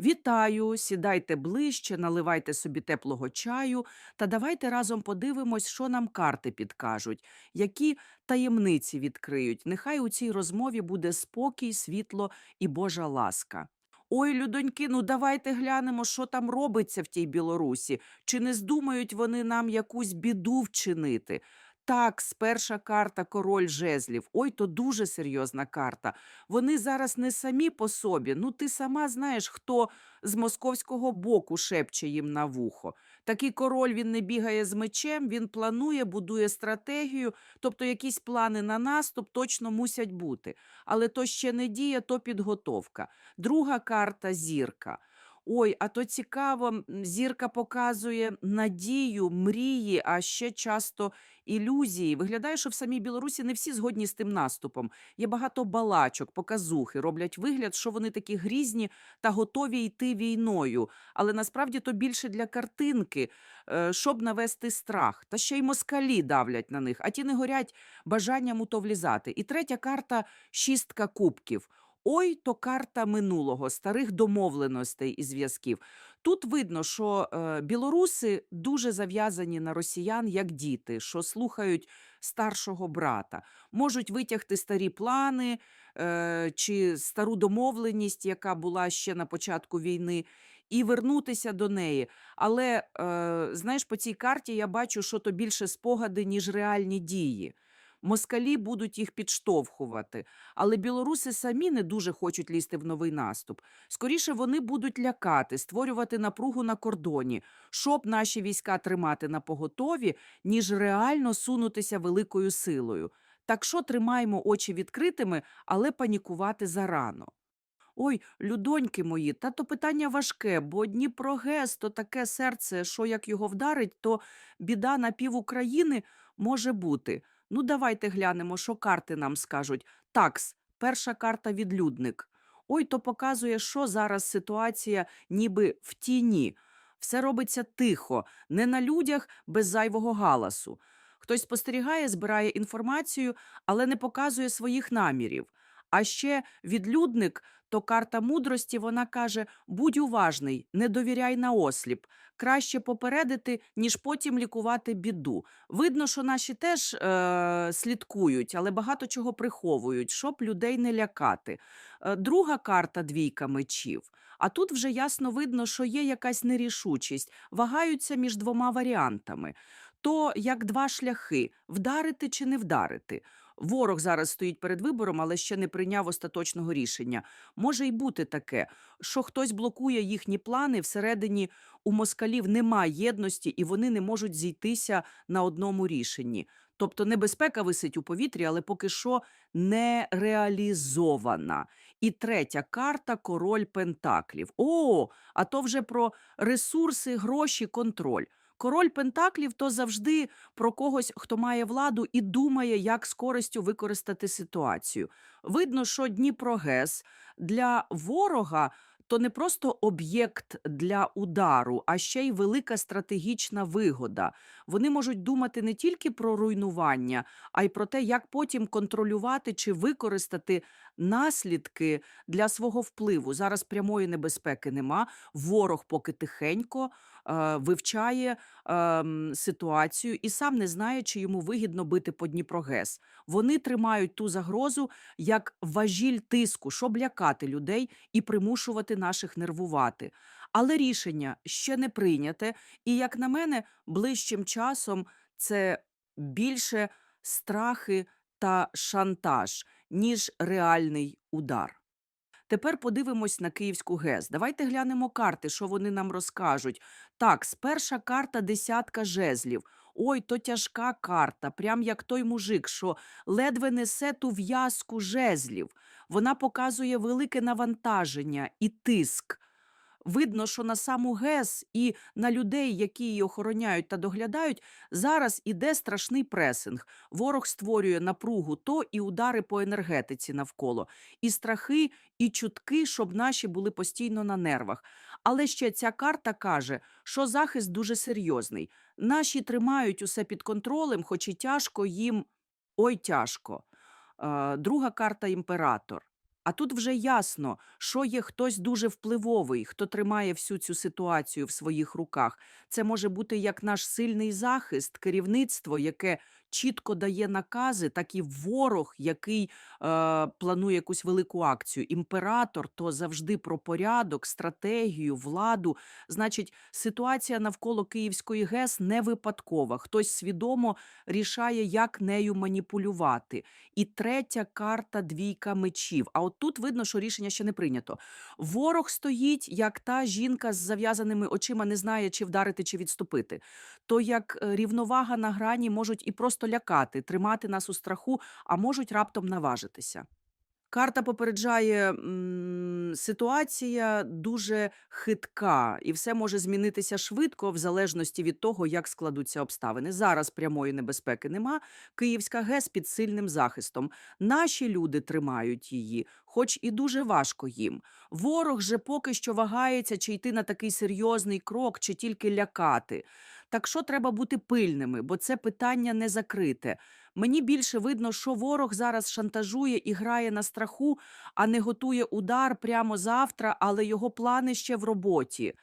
Вітаю, сідайте ближче, наливайте собі теплого чаю та давайте разом подивимось, що нам карти підкажуть, які таємниці відкриють. Нехай у цій розмові буде спокій, світло і Божа ласка. Ой, людоньки, ну давайте глянемо, що там робиться в тій Білорусі. Чи не здумають вони нам якусь біду вчинити? Так, перша карта король жезлів. Ой, то дуже серйозна карта. Вони зараз не самі по собі. Ну, ти сама знаєш, хто з московського боку шепче їм на вухо. Такий король він не бігає з мечем, він планує, будує стратегію, тобто якісь плани на наступ точно мусять бути. Але то ще не дія, то підготовка. Друга карта зірка. Ой, а то цікаво, зірка показує надію, мрії, а ще часто ілюзії. Виглядає, що в самій Білорусі не всі згодні з тим наступом. Є багато балачок, показухи, роблять вигляд, що вони такі грізні та готові йти війною. Але насправді то більше для картинки, е, щоб навести страх. Та ще й москалі давлять на них, а ті не горять бажанням у то влізати. І третя карта шістка кубків. Ой, то карта минулого, старих домовленостей і зв'язків. Тут видно, що е, білоруси дуже зав'язані на росіян як діти, що слухають старшого брата, можуть витягти старі плани е, чи стару домовленість, яка була ще на початку війни, і вернутися до неї. Але е, знаєш, по цій карті я бачу, що то більше спогади, ніж реальні дії. Москалі будуть їх підштовхувати, але білоруси самі не дуже хочуть лізти в новий наступ. Скоріше вони будуть лякати, створювати напругу на кордоні, щоб наші війська тримати на поготові, ніж реально сунутися великою силою. Так що тримаємо очі відкритими, але панікувати зарано. Ой, людоньки мої, та то питання важке, бо Дніпрогес то таке серце, що як його вдарить, то біда на пів України може бути. Ну, давайте глянемо, що карти нам скажуть. Такс, перша карта відлюдник. Ой, то показує, що зараз ситуація ніби в тіні. Все робиться тихо, не на людях без зайвого галасу. Хтось спостерігає, збирає інформацію, але не показує своїх намірів. А ще відлюдник то карта мудрості, вона каже: будь уважний, не довіряй наосліп. Краще попередити, ніж потім лікувати біду. Видно, що наші теж е, слідкують, але багато чого приховують, щоб людей не лякати. Е, друга карта двійка мечів. А тут вже ясно видно, що є якась нерішучість, вагаються між двома варіантами. То як два шляхи вдарити чи не вдарити. Ворог зараз стоїть перед вибором, але ще не прийняв остаточного рішення. Може й бути таке, що хтось блокує їхні плани всередині у москалів немає єдності, і вони не можуть зійтися на одному рішенні. Тобто небезпека висить у повітрі, але поки що не реалізована. І третя карта король Пентаклів. О, а то вже про ресурси, гроші, контроль. Король Пентаклів то завжди про когось, хто має владу і думає, як з користю використати ситуацію. Видно, що Дніпрогес для ворога то не просто об'єкт для удару, а ще й велика стратегічна вигода. Вони можуть думати не тільки про руйнування, а й про те, як потім контролювати чи використати наслідки для свого впливу. Зараз прямої небезпеки нема. Ворог поки тихенько вивчає ситуацію і сам не знає, чи йому вигідно бити по Дніпрогес. Вони тримають ту загрозу як важіль тиску, щоб лякати людей і примушувати наших нервувати. Але рішення ще не прийняте, і, як на мене, ближчим часом це більше страхи та шантаж, ніж реальний удар. Тепер подивимось на Київську ГЕС. Давайте глянемо карти, що вони нам розкажуть. Так, перша карта десятка жезлів. Ой, то тяжка карта, прям як той мужик, що ледве несе ту в'язку жезлів. Вона показує велике навантаження і тиск. Видно, що на саму ГЕС і на людей, які її охороняють та доглядають, зараз іде страшний пресинг. Ворог створює напругу то і удари по енергетиці навколо, і страхи, і чутки, щоб наші були постійно на нервах. Але ще ця карта каже, що захист дуже серйозний. Наші тримають усе під контролем, хоч і тяжко їм ой тяжко. Е, Друга карта імператор. А тут вже ясно, що є хтось дуже впливовий, хто тримає всю цю ситуацію в своїх руках. Це може бути як наш сильний захист, керівництво, яке чітко дає накази, так і ворог, який е, планує якусь велику акцію. Імператор то завжди про порядок, стратегію, владу. Значить, ситуація навколо Київської ГЕС не випадкова. Хтось свідомо рішає, як нею маніпулювати. І третя карта двійка мечів. А от тут видно, що рішення ще не прийнято. Ворог стоїть, як та жінка з зав'язаними очима не знає, чи вдарити, чи відступити. То як е, рівновага на грані можуть і просто лякати, тримати нас у страху, а можуть раптом наважитися. Карта попереджає, ситуація дуже хитка, і все може змінитися швидко, в залежності від того, як складуться обставини. Зараз прямої небезпеки нема. Київська ГЕС під сильним захистом. Наші люди тримають її, хоч і дуже важко їм. Ворог же поки що вагається, чи йти на такий серйозний крок, чи тільки лякати. Так що треба бути пильними, бо це питання не закрите. Мені більше видно, що ворог зараз шантажує і грає на страху, а не готує удар прямо завтра, але його плани ще в роботі.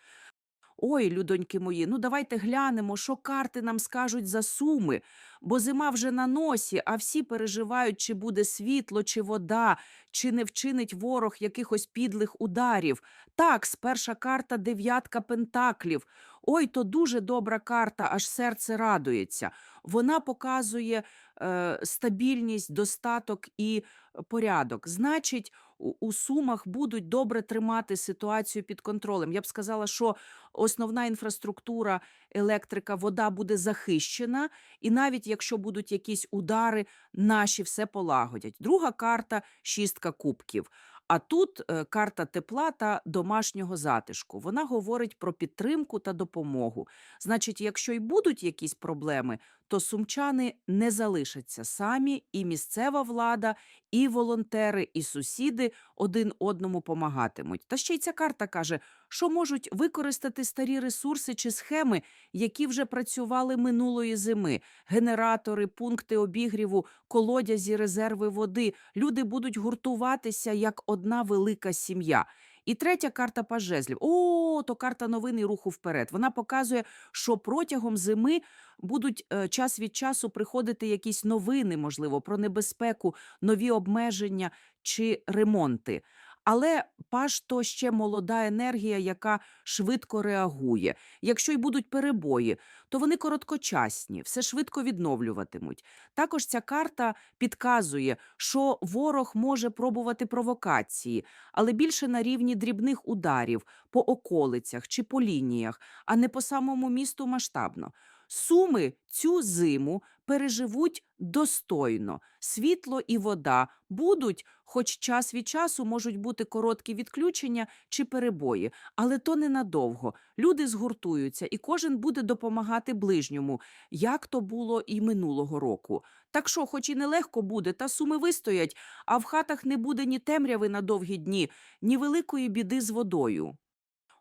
Ой, людоньки мої, ну давайте глянемо, що карти нам скажуть за суми, бо зима вже на носі, а всі переживають, чи буде світло, чи вода, чи не вчинить ворог якихось підлих ударів. Так, сперша карта дев'ятка пентаклів. Ой, то дуже добра карта, аж серце радується. Вона показує е, стабільність, достаток і порядок. Значить, у, у сумах будуть добре тримати ситуацію під контролем. Я б сказала, що основна інфраструктура, електрика, вода буде захищена, і навіть якщо будуть якісь удари, наші все полагодять. Друга карта шістка кубків. А тут е, карта тепла та домашнього затишку. Вона говорить про підтримку та допомогу. Значить, якщо й будуть якісь проблеми, то сумчани не залишаться самі, і місцева влада, і волонтери, і сусіди один одному помагатимуть. Та ще й ця карта каже, що можуть використати старі ресурси чи схеми, які вже працювали минулої зими: генератори, пункти обігріву, колодязі, резерви води. Люди будуть гуртуватися як одна велика сім'я. І третя карта пажезлів. О, то карта новини руху вперед. Вона показує, що протягом зими будуть е, час від часу приходити якісь новини, можливо, про небезпеку, нові обмеження чи ремонти. Але паш то ще молода енергія, яка швидко реагує. Якщо й будуть перебої, то вони короткочасні, все швидко відновлюватимуть. Також ця карта підказує, що ворог може пробувати провокації, але більше на рівні дрібних ударів по околицях чи по лініях, а не по самому місту масштабно. Суми цю зиму переживуть достойно. Світло і вода будуть, хоч час від часу можуть бути короткі відключення чи перебої, але то ненадовго. Люди згуртуються, і кожен буде допомагати ближньому, як то було і минулого року. Так що, хоч і нелегко буде, та суми вистоять, а в хатах не буде ні темряви на довгі дні, ні великої біди з водою.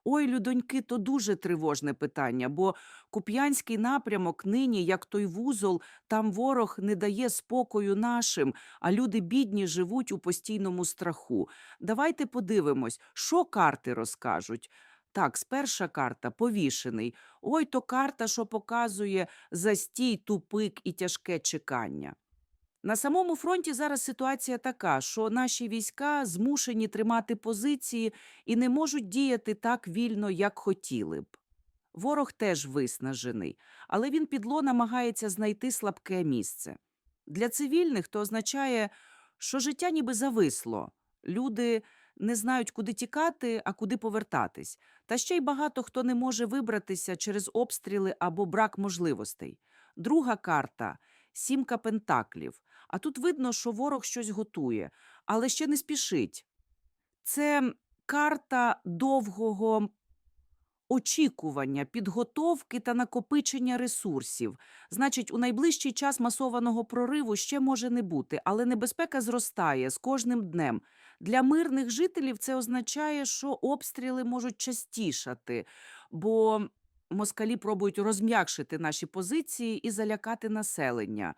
Ой, людоньки, то дуже тривожне питання, бо Куп'янський напрямок нині, як той вузол, там ворог не дає спокою нашим, а люди бідні живуть у постійному страху. Давайте подивимось, що карти розкажуть. Так, сперша карта повішений. Ой, то карта, що показує застій, тупик і тяжке чекання. На самому фронті зараз ситуація така, що наші війська змушені тримати позиції і не можуть діяти так вільно, як хотіли б. Ворог теж виснажений, але він підло намагається знайти слабке місце. Для цивільних то означає, що життя ніби зависло. Люди не знають, куди тікати, а куди повертатись. Та ще й багато хто не може вибратися через обстріли або брак можливостей. Друга карта сімка пентаклів. А тут видно, що ворог щось готує, але ще не спішить. Це карта довгого очікування, підготовки та накопичення ресурсів. Значить, у найближчий час масованого прориву ще може не бути, але небезпека зростає з кожним днем. Для мирних жителів це означає, що обстріли можуть частішати, бо москалі пробують розм'якшити наші позиції і залякати населення.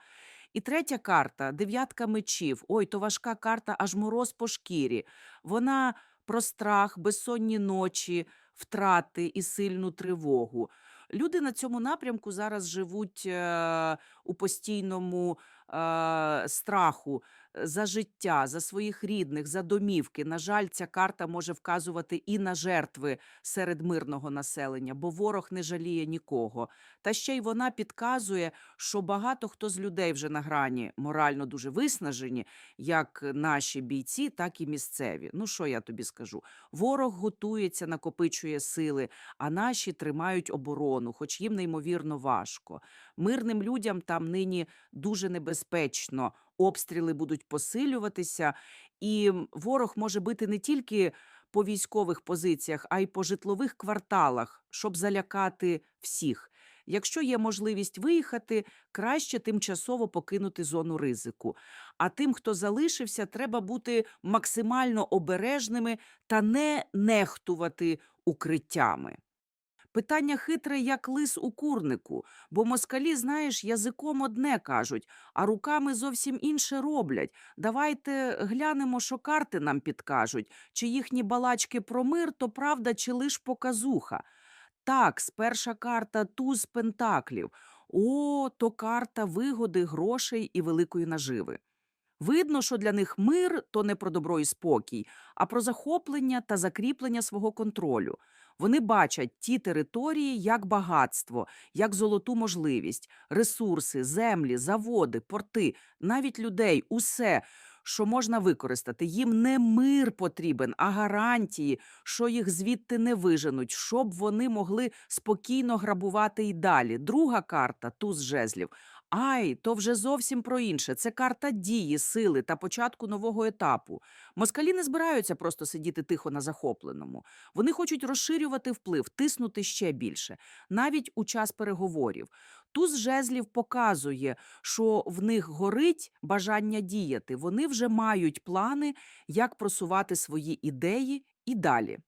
І третя карта дев'ятка мечів. Ой, то важка карта, аж мороз по шкірі. Вона про страх, безсонні ночі, втрати і сильну тривогу. Люди на цьому напрямку зараз живуть е, у постійному е, страху за життя, за своїх рідних, за домівки. На жаль, ця карта може вказувати і на жертви серед мирного населення, бо ворог не жаліє нікого. Та ще й вона підказує, що багато хто з людей вже на грані морально дуже виснажені, як наші бійці, так і місцеві. Ну що я тобі скажу? Ворог готується, накопичує сили, а наші тримають оборону, хоч їм неймовірно важко. Мирним людям там нині дуже небезпечно. Обстріли будуть посилюватися, і ворог може бити не тільки по військових позиціях, а й по житлових кварталах, щоб залякати всіх. Якщо є можливість виїхати, краще тимчасово покинути зону ризику. А тим, хто залишився, треба бути максимально обережними та не нехтувати укриттями. Питання хитре, як лис у курнику, бо москалі, знаєш, язиком одне кажуть, а руками зовсім інше роблять. Давайте глянемо, що карти нам підкажуть, чи їхні балачки про мир, то правда, чи лиш показуха. Так, сперша карта туз пентаклів. О, то карта вигоди, грошей і великої наживи. Видно, що для них мир то не про добро і спокій, а про захоплення та закріплення свого контролю. Вони бачать ті території як багатство, як золоту можливість, ресурси, землі, заводи, порти, навіть людей, усе, що можна використати. Їм не мир потрібен, а гарантії, що їх звідти не виженуть, щоб вони могли спокійно грабувати і далі. Друга карта туз жезлів. Ай, то вже зовсім про інше. Це карта дії, сили та початку нового етапу. Москалі не збираються просто сидіти тихо на захопленому. Вони хочуть розширювати вплив, тиснути ще більше, навіть у час переговорів. Туз жезлів показує, що в них горить бажання діяти. Вони вже мають плани, як просувати свої ідеї і далі.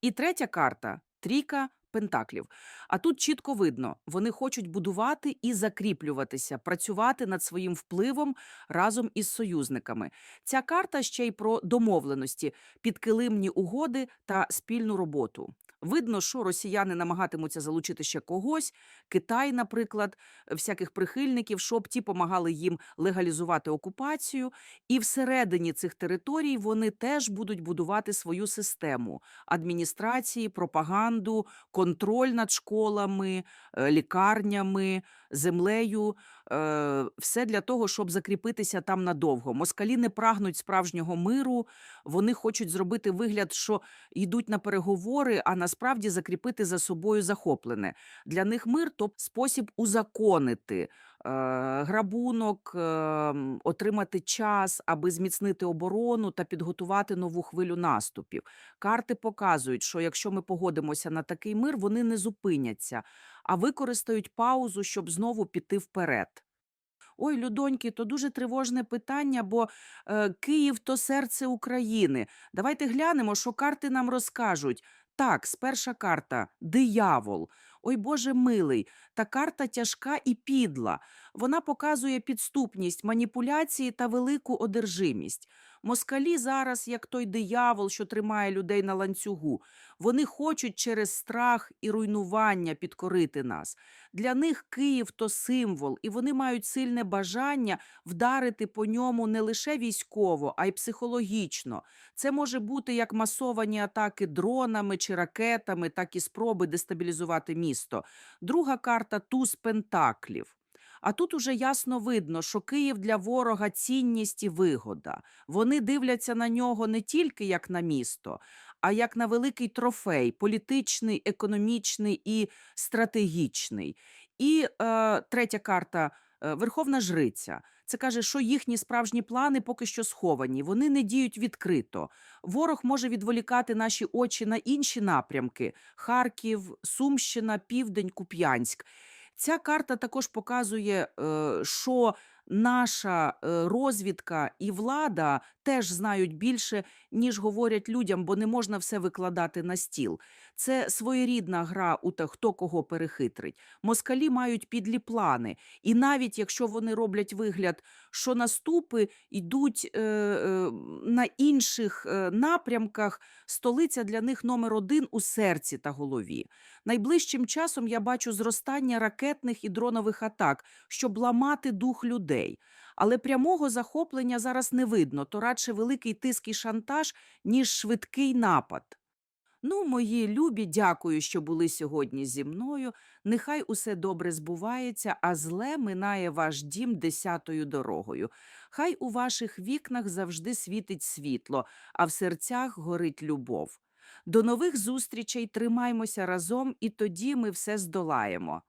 І третя карта трійка пентаклів. А тут чітко видно, вони хочуть будувати і закріплюватися, працювати над своїм впливом разом із союзниками. Ця карта ще й про домовленості, підкилимні угоди та спільну роботу. Видно, що росіяни намагатимуться залучити ще когось, Китай, наприклад, всяких прихильників, щоб ті помагали їм легалізувати окупацію. І всередині цих територій вони теж будуть будувати свою систему адміністрації, пропаганду, контроль над школами, е, лікарнями, землею. Е, Все для того, щоб закріпитися там надовго. Москалі не прагнуть справжнього миру. Вони хочуть зробити вигляд, що йдуть на переговори, а насправді закріпити за собою захоплене. Для них мир то спосіб узаконити е, грабунок, е, м, отримати час, аби зміцнити оборону та підготувати нову хвилю наступів. Карти показують, що якщо ми погодимося на такий мир, вони не зупиняться, а використають паузу, щоб знову піти вперед. Ой, людоньки, то дуже тривожне питання, бо е, Київ то серце України. Давайте глянемо, що карти нам розкажуть. Так, сперша карта диявол. Ой, Боже милий, та карта тяжка і підла. Вона показує підступність, маніпуляції та велику одержимість. Москалі зараз, як той диявол, що тримає людей на ланцюгу. Вони хочуть через страх і руйнування підкорити нас. Для них Київ то символ, і вони мають сильне бажання вдарити по ньому не лише військово, а й психологічно. Це може бути як масовані атаки дронами чи ракетами, так і спроби дестабілізувати місто. Друга карта туз пентаклів. А тут уже ясно видно, що Київ для ворога цінність і вигода. Вони дивляться на нього не тільки як на місто, а як на великий трофей політичний, економічний і стратегічний. І е, третя карта е, Верховна Жриця. Це каже, що їхні справжні плани поки що сховані, вони не діють відкрито. Ворог може відволікати наші очі на інші напрямки: Харків, Сумщина, Південь, Куп'янськ. Ця карта також показує, е, що наша е, розвідка і влада теж знають більше, ніж говорять людям, бо не можна все викладати на стіл. Це своєрідна гра у те, хто кого перехитрить. Москалі мають підлі плани, і навіть якщо вони роблять вигляд, що наступи йдуть е, е, на інших е, напрямках, столиця для них номер один у серці та голові. Найближчим часом я бачу зростання ракетних і дронових атак, щоб ламати дух людей. Але прямого захоплення зараз не видно, то радше великий тиск і шантаж, ніж швидкий напад. Ну, мої любі, дякую, що були сьогодні зі мною. Нехай усе добре збувається, а зле минає ваш дім десятою дорогою. Хай у ваших вікнах завжди світить світло, а в серцях горить любов. До нових зустрічей тримаймося разом, і тоді ми все здолаємо.